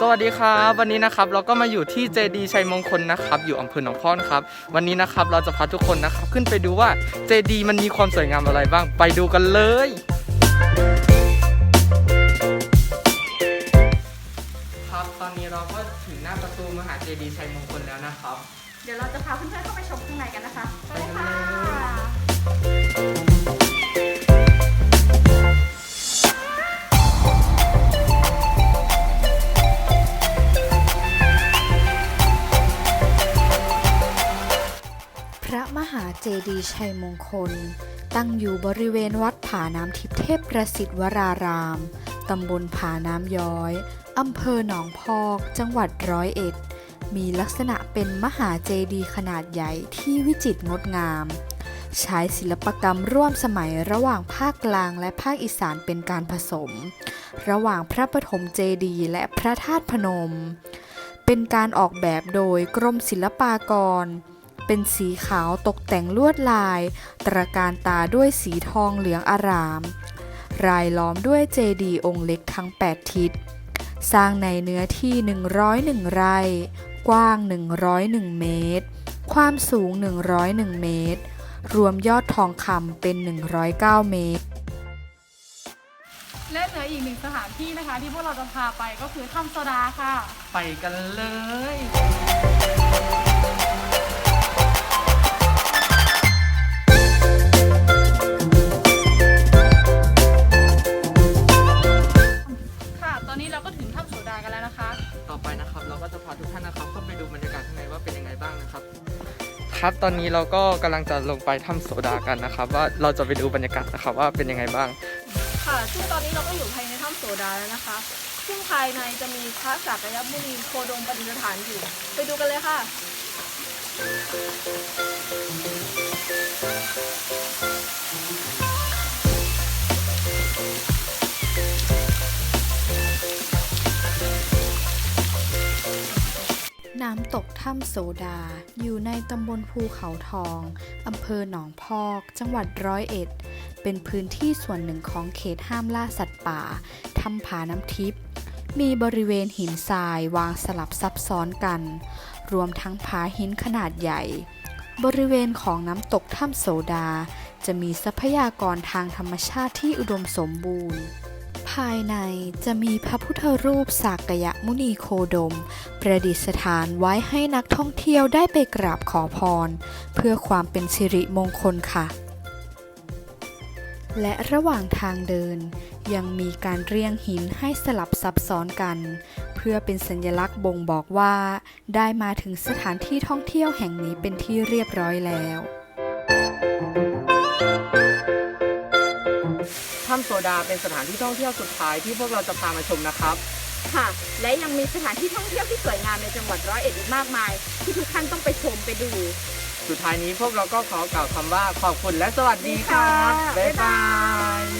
สวัสดีครับวันนี้นะครับเราก็มาอยู่ที่เจดีชัยมงคลนะครับ อยู่อำเภอหนองพอนครับ วันนี้นะครับเราจะพาทุกคนนะครับขึ้นไปดูว่าเจดีมันมีความสวยงามอะไรบ้าง ไปดูกันเลย ครับตอนนี้เราก็ถึงหน้าประตูมหาเจดีชัยมงคลแล้วนะครับ เดี๋ยวเราจะพาเพื่อนๆเข้าไปชมข้างในกันนะคะไปเลยค่ะ เจดีย์ชัยมงคล ตั้งอยู่บริเวณวัดผาน้ำทิพเทพประสิทธิ์วราราม ตำบลผาน้ำย้อย อำเภอหนองพอก จังหวัดร้อยเอ็ด มีลักษณะเป็นมหาเจดีย์ขนาดใหญ่ที่วิจิตรงดงาม ใช้ศิลปกรรมร่วมสมัยระหว่างภาคกลางและภาคอีสานเป็นการผสม ระหว่างพระปฐมเจดีย์และพระธาตุพนม เป็นการออกแบบโดยกรมศิลปากร เป็นสีขาวตกแต่งลวดลาย ตระการตาด้วยสีทองเหลืองอาราม รายล้อมด้วยเจดีย์องค์เล็กทั้ง 8 ทิศ สร้างในเนื้อที่ 101 ไร่ กว้าง 101 เมตร ความสูง 101 เมตร รวมยอดทองคำเป็น 109 เมตรและเหลืออีกหนึ่งสถานที่นะคะ ที่พวกเราจะพาไปก็คือถ้ำโซดาค่ะ ไปกันเลย ดากันแล้วนะคะ ต่อไปนะครับเราก็จะพาทุกท่านนะครับเข้าไปดูบรรยากาศข้างในว่าเป็นยังไงบ้างนะครับ ครับตอนนี้เราก็กำลังจะลงไปถ้ำโสดากันนะครับ ว่าเราจะไปดูบรรยากาศนะครับว่าเป็นยังไงบ้าง ค่ะ ซึ่งตอนนี้เราก็อยู่ภายในถ้ำโซดาแล้วนะคะ ซึ่งภายในจะมีพระสักยมุนีโคดมปฏิสถานอยู่ ไปดูกันเลยค่ะ น้ำตกถ้ำโสดา อยู่ในตำบลภูเขาทองอำเภอหนองพอก จังหวัดร้อยเอ็ด เป็นพื้นที่ส่วนหนึ่งของเขตห้ามล่าสัตว์ป่าถ้ำผาน้ำทิพย์มีบริเวณหินทรายวางสลับซับซ้อนกัน รวมทั้งผาหินขนาดใหญ่ บริเวณของน้ำตกถ้ำโสดา จะมีทรัพยากรทางธรรมชาติที่อุดมสมบูรณ์ ภายในจะมีพระพุทธรูปสากยะมุนีโคดม ประดิษฐานไว้ให้นักท่องเที่ยวได้ไปกราบขอพร เพื่อความเป็นสิริมงคลค่ะ และระหว่างทางเดิน ยังมีการเรียงหินให้สลับซับซ้อนกัน เพื่อเป็นสัญลักษณ์บ่งบอกว่า ได้มาถึงสถานที่ท่องเที่ยวแห่งนี้เป็นที่เรียบร้อยแล้ว ดาเป็นสถานที่ท่องเที่ยวสุดท้ายที่พวกเราจะพามาชมนะครับ ค่ะ และยังมีสถานที่ท่องเที่ยวที่สวยงามในจังหวัดร้อยเอ็ดอีกมากมาย ที่ทุกท่านต้องไปชมไปดู สุดท้ายนี้พวกเราก็ขอกล่าวคำว่าขอบคุณและสวัสดีครับ